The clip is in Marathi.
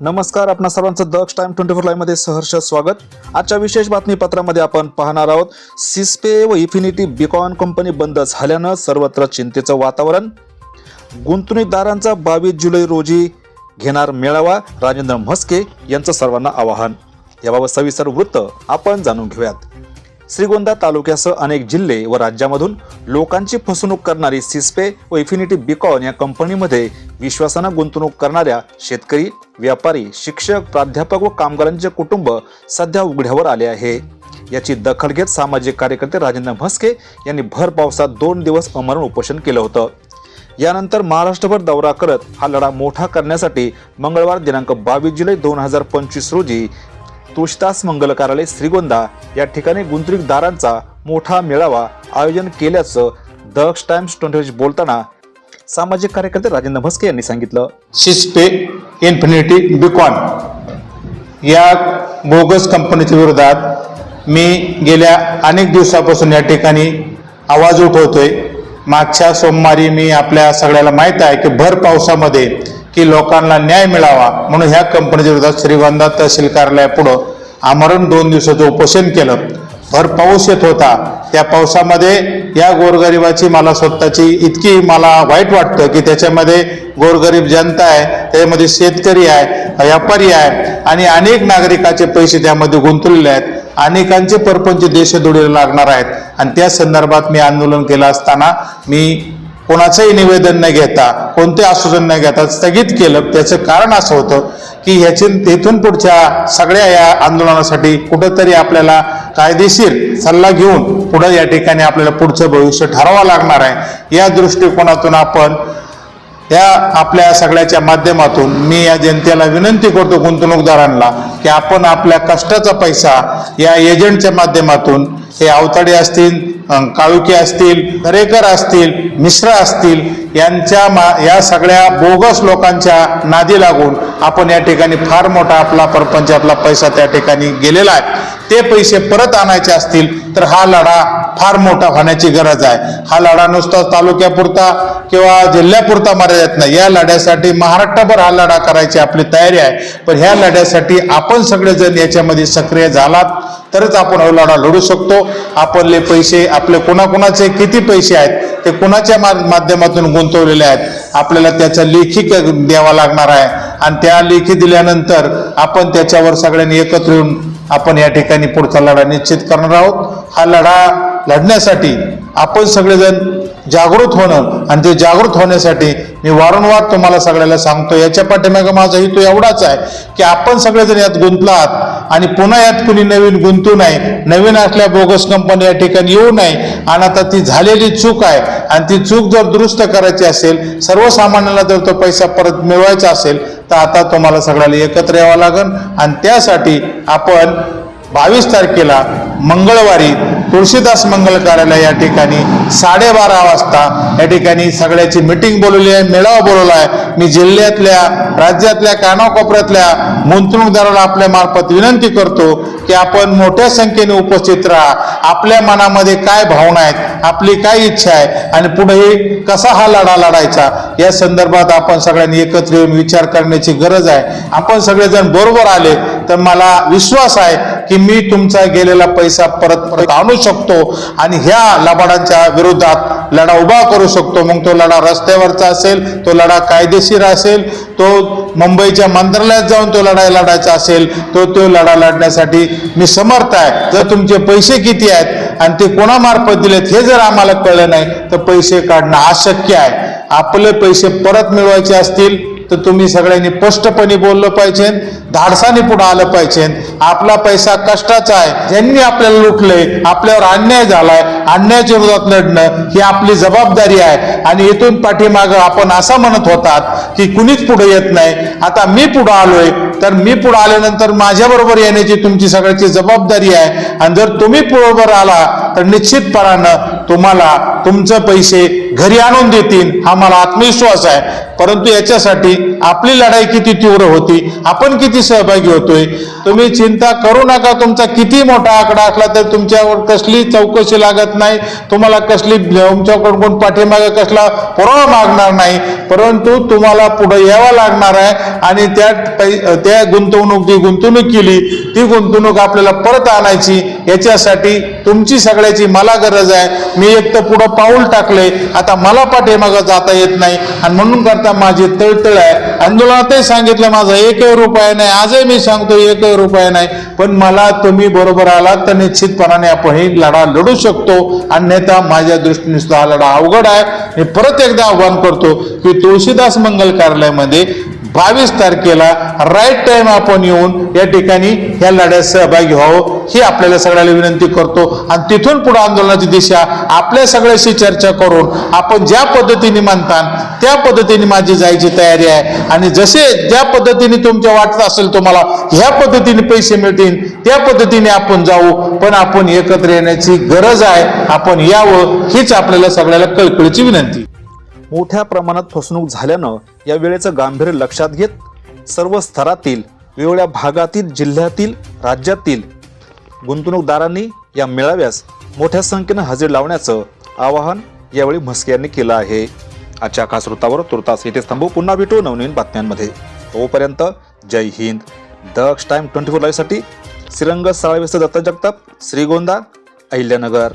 नमस्कार आपणा सर्वांचं दक्ष टाइम ट्वेंटी फोर लाईव्हमध्ये सहर्ष स्वागत. आजच्या विशेष बातमीपत्रामध्ये आपण पाहणार आहोत सिस्पे व इन्फिनिटी बिकॉन कंपनी बंद झाल्यानं सर्वत्र चिंतेचं वातावरण. गुंतवणूकदारांचा बावीस जुलै रोजी घेणार मेळावा राजेंद्र म्हस्के यांचं सर्वांना आवाहन. याबाबत सविस्तर वृत्त आपण जाणून घेऊयात. श्रीगोंदा तालुक्यासह अनेक जिल्हे व राज्यामधून लोकांची फसवणूक करणारी सिस्पे व इन्फिनिटी बिकॉन या कंपनीमध्ये विश्वासानं गुंतवणूक करणाऱ्या शेतकरी व्यापारी शिक्षक प्राध्यापक व कामगारांचे कुटुंब सध्या उघड्यावर आले आहे. याची दखल घेत सामाजिक कार्यकर्ते राजेंद्र म्हस्के यांनी भर पावसात दोन दिवस अमरण उपोषण केलं होतं. यानंतर महाराष्ट्रभर दौरा करत हा लढा मोठा करण्यासाठी मंगळवार दिनांक बावीस जुलै दोन हजार पंचवीस रोजी तुळशीदास मंगल कार्यालय श्रीगोंदा या ठिकाणी गुंतवणूकदारांचा मोठा मेळावा आयोजन केल्याचं दक्ष टाइम्स ट्वेंटी बोलताना सामाजिक कार्यकर्ते राजेंद्र म्हस्के यांनी सांगितलं. शिस्पे इन्फिनिटी बिकॉन या बोगस कंपनीच्या विरोधात मी गेल्या अनेक दिवसापासून या ठिकाणी आवाज उठवतोय. मागच्या सोमवारी मी आपल्या सगळ्याला माहीत आहे की भर पावसामध्ये की लोकांना न्याय मिळावा म्हणून ह्या कंपनीच्या विरोधात श्रीगोंदा तहसील कार्यालयापुढं आमरण दोन दिवसाचं उपोषण केलं. भर पाऊस येत होता. त्या पावसामध्ये या गोरगरिबाची मला स्वतःची इतकी मला वाईट वाटतं की त्याच्यामध्ये गोरगरीब जनता आहे त्याच्यामध्ये शेतकरी आहे व्यापारी आहे आणि अनेक नागरिकाचे पैसे त्यामध्ये गुंतवलेले आहेत. अनेकांचे परपंच देशदोडीला लागणार आहेत. आणि त्या संदर्भात मी आंदोलन केलं असताना मी कोणाचंही निवेदन न घेता कोणते आश्वासन न घेता स्थगित केलं. त्याचं कारण असं होतं की ह्याची इथून पुढच्या सगळ्या या आंदोलनासाठी कुठंतरी आपल्याला कायदेशीर सल्ला घेऊन पुढं या ठिकाणी आपल्याला पुढचं भविष्य ठरवावं लागणार आहे. या दृष्टिकोनातून आपण या आपल्या सगळ्याच्या माध्यमातून मी या जनतेला विनंती करतो गुंतवणूकदारांना की आपण आपल्या कष्टाचा पैसा या एजंटच्या माध्यमातून हे अवताडे असतील काळुके असतील दरेकर असतील मिश्रा असतील यांच्या मा या सगळ्या बोगस लोकांच्या नादी लागून आपण या ठिकाणी फार मोठा आपला परपंच आपला पैसा त्या ठिकाणी गेलेला आहे. ते पैसे परत आणायचे असतील तर हा लढा फार मोठा होण्याची गरज आहे. हा लढा नुसता तालुक्यापुरता किंवा जिल्ह्यापुरता मर्यादित नाही. या लढ्यासाठी महाराष्ट्रभर हा लढा करायची आपली तयारी आहे. पण ह्या लढ्यासाठी आपण सगळेजण याच्यामध्ये सक्रिय झालात. तरच आपण लढा लढू शकतो. आपले पैसे आपले कोणाकोणाचे किती पैसे आहेत ते कोणाच्या मा- माध्यमातून गुंतवलेले आहेत आपल्याला त्याचा लेखी क- द्यावा लागणार आहे. आणि त्या लेखी दिल्यानंतर आपण त्याच्यावर सगळ्यांनी एकत्र येऊन आपण या ठिकाणी पुढचा लढा निश्चित करणार आहोत. हा लढा लढण्यासाठी आपण सगळेजण जागृत होणं आणि ते जागृत होण्यासाठी मी वारंवार तुम्हाला सगळ्याला सांगतो याच्या पाठीमागे माझा हेतू एवढाच आहे की आपण सगळेजण यात गुंतलात आणि पुन्हा यात कुणी नवीन गुंतू नये नवीन असल्या बोगस कंपनी या ठिकाणी येऊ नये आणि आता ती झालेली चूक आहे आणि ती चूक जर दुरुस्त करायची असेल सर्वसामान्याला जर तो पैसा परत मिळवायचा असेल तर आता तुम्हाला सगळ्याला एकत्र यावं लागेल आणि त्यासाठी आपण बावीस तारखेला मंगळवारी तुळशीदास मंगल कार्यालय या ठिकाणी साडेबारा वाजता या ठिकाणी सगळ्याची मिटिंग बोलवली आहे मेळावा बोलवला आहे. मी जिल्ह्यातल्या राज्यातल्या कानाकोपऱ्यातल्या गुंतवणूकदाराला आपल्या मार्फत विनंती करतो की आपण मोठ्या संख्येने उपस्थित राहा. आपल्या मनामध्ये काय भावना आहेत आपली काय इच्छा आहे आणि पुढेही कसा हा लढा लढायचा या संदर्भात आपण सगळ्यांनी एकत्र येऊन विचार करण्याची गरज आहे. आपण सगळेजण बरोबर आले तर मला विश्वास आहे की मी तुमचा गेलेला पैसा परत परत आणू शकतो आणि ह्या लबाडांच्या विरोधात लढा उभा करू शकतो. मग तो लढा रस्त्यावरचा असेल तो लढा कायदेशीर असेल तो मुंबईच्या मंत्रालयात जाऊन तो लढाई लढायचा असेल तो तो लढा लढण्यासाठी मी समर्थ आहे. जर तुमचे पैसे किती आहेत आणि ते कोणामार्फत दिलेत हे जर आम्हाला कळलं नाही तर पैसे काढणं अशक्य आहे. आपले पैसे परत मिळवायचे असतील तर तुम्ही सगळ्यांनी स्पष्टपणे बोललं पाहिजे धाडसाने पुढे आलं पाहिजे. आपला पैसा कष्टाचा आहे. ज्यांनी आपल्याला लुटले आपल्यावर अन्याय झालाय अन्यायाच्या विरोधात लढणं ही आपली जबाबदारी आहे. आणि इथून पाठीमागं आपण असं म्हणत होतात की कुणीच पुढे येत नाही. आता मी पुढे आलोय. तर मी पुढे आल्यानंतर माझ्याबरोबर येण्याची तुमची सगळ्याची जबाबदारी आहे. आणि जर तुम्ही बरोबर आला तर निश्चितपणानं तुम्हाला तुमचं पैसे घरी आणून देतील हा मला आत्मविश्वास आहे. परंतु याच्यासाठी आपली लढाई किती तीव्र होती आपण किती सहभागी होतोय? तुम्ही चिंता करू नका तुमचा किती मोठा आकडा असला तर तुमच्यावर कसली चौकशी लागत नाही तुम्हाला कसली तुमच्याकडून कोण पाठीमागे कसला पुरावा मागणार नाही परंतु तुम्हाला पुढे यावं लागणार आहे आणि त्या त्या गुंतवणूक जी गुंतवणूक केली ती गुंतवणूक आपल्याला परत आणायची याच्यासाठी तुमची सगळ्याची मला गरज आहे. मी एक तर पुढं पाऊल टाकले आता मला पाठीमागं जाता येत नाही आणि म्हणून करता माझी तळतळ आहे. आंदोलनातही सांगितलं माझा एकही रुपया नाही. आजही मी सांगतो एकही रुपया नाही. पण मला तुम्ही बरोबर आलात तर निश्चितपणाने आपण ही लढा लढू शकतो. अन्यथा माझ्या दृष्टीने सुद्धा हा लढा अवघड आहे. मी परत एकदा आव्हान करतो की तुळशीदास मंगल कार्यालयामध्ये बावीस तारखेला राईट टाईम आपण येऊन या ठिकाणी या लढ्यात सहभागी व्हावं ही आपल्याला सगळ्याला विनंती करतो. आणि तिथून पुढे आंदोलनाची दिशा आपल्या सगळ्याशी चर्चा करून आपण ज्या पद्धतीने म्हणतात त्या पद्धतीने माझी जायची तयारी आहे. आणि जसे ज्या पद्धतीने तुमच्या वाटत असेल तुम्हाला ह्या पद्धतीने पैसे मिळतील त्या पद्धतीने आपण जाऊ. पण आपण एकत्र येण्याची गरज आहे. आपण यावं हीच आपल्याला सगळ्याला कळकळीची विनंती. मोठ्या प्रमाणात फसवणूक झाल्यानं या वेळेचं गांभीर्य लक्षात घेत सर्व स्तरातील वेगवेगळ्या भागातील जिल्ह्यातील राज्यातील गुंतवणूकदारांनी या मेळाव्यास मोठ्या संख्येनं हजेरी लावण्याचं आवाहन यावेळी म्हस्के यांनी केलं आहे. आजच्या खास वृत्तावर तुर्तास इथेच थांबू. पुन्हा भेटू नवनवीन बातम्यांमध्ये. तोपर्यंत Jai Hind. Daksh time twenty four लाईव्हसाठी Shrirang साळवेस्त दत्त जगताप श्रीगोंदा अहिल्यानगर.